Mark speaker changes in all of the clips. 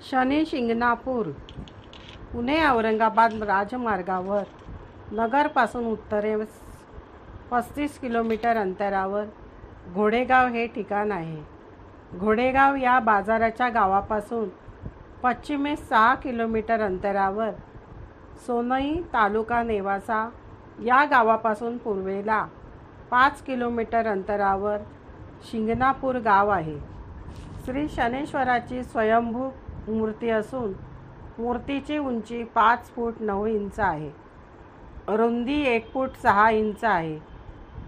Speaker 1: शनी शिंगणापूर पुणे औरंगाबाद राजमार्गावर. नगरपासून उत्तरेस पस्तीस किलोमीटर अंतरावर. घोडेगाव हे ठिकाण आहे. घोडेगाव या बाजाराच्या गावापासून पश्चिमेस सहा किलोमीटर अंतरावर. सोनई तालुका नेवासा या गावापासून पूर्वेला पाच किलोमीटर अंतरावर शिंगणापूर गाव आहे. श्री शनेश्वराची स्वयंभू मूर्ती असून मूर्तीची उंची पाच फूट नऊ इंच आहे. रुंदी एक फूट सहा इंच आहे.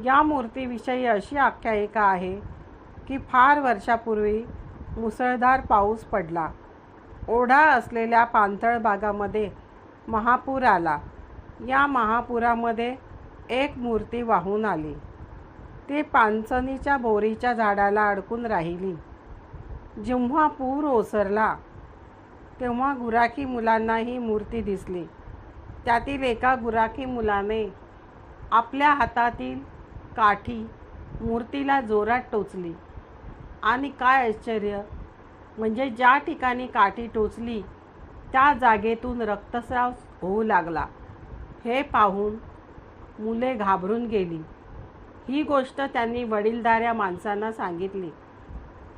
Speaker 1: या मूर्तीविषयी अशी आख्यायिका आहे की फार वर्षापूर्वी मुसळधार पाऊस पडला. ओढा असलेल्या पांथळ भागामध्ये महापूर आला. या महापुरामध्ये एक मूर्ती वाहून आली. ती पांचनीच्या बोरीच्या झाडाला अडकून राहिली. जेव्हा पूर ओसरला तेव्हा गुराखी मुलांना ही मूर्ती दिसली. त्यातील एका गुराखी मुलाने आपल्या हातातील काठी मूर्तीला जोरात टोचली. आणि काय आश्चर्य म्हणजे ज्या ठिकाणी काठी टोचली त्या जागेतून रक्तस्राव होऊ लागला. हे पाहून मुले घाबरून गेली. ही गोष्ट त्यांनी वडीलधाऱ्या माणसांना सांगितली.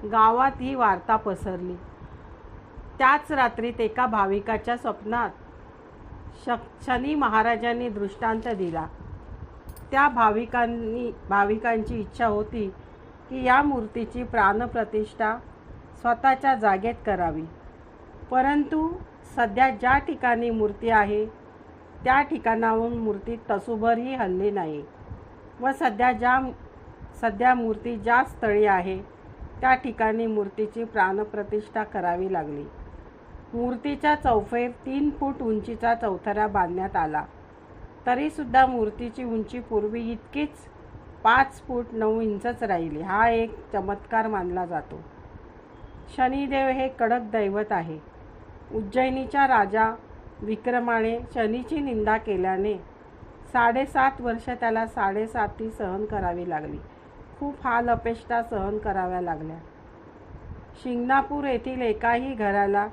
Speaker 1: गावात ही वार्ता पसरली. त्याच रात्रीत एका भाविकाच्या स्वप्नात श शनी महाराजांनी दृष्टांत दिला. त्या भाविकांनी भाविकांची इच्छा होती की या मूर्तीची प्राणप्रतिष्ठा स्वतःच्या जागेत करावी. परंतु सध्या ज्या ठिकाणी मूर्ती आहे त्या ठिकाणाहून मूर्ती तसूभरही हल्ली नाही व सध्या ज्या सध्या मूर्ती ज्या स्थळी आहे त्या ठिकाणी मूर्तीची प्राणप्रतिष्ठा करावी लागली. मूर्तीच्या चौफेर तीन फूट उंचीचा चौथरा बांधण्यात आला. तरीसुद्धा मूर्तीची उंची पूर्वी इतकीच पाच फूट नऊ इंचच राहिली. हा एक चमत्कार मानला जातो. शनिदेव हे कडक दैवत आहे. उज्जैनीच्या राजा विक्रमाने शनीची निंदा केल्याने साडेसात वर्ष त्याला साडेसाती सहन करावी लागली. खूप हाल अपेष्टा सहन कराव्या लागल्या. शिंगणापूर येथील एकाही घराला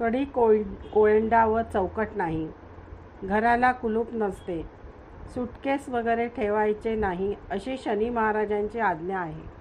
Speaker 1: कडी कोळ कोळंडा व चौकट नाही. घराला कुलूप नसते. सुटकेस वगैरे ठेवायचे नाही अशी शनी महाराजांची आज्ञा आहे.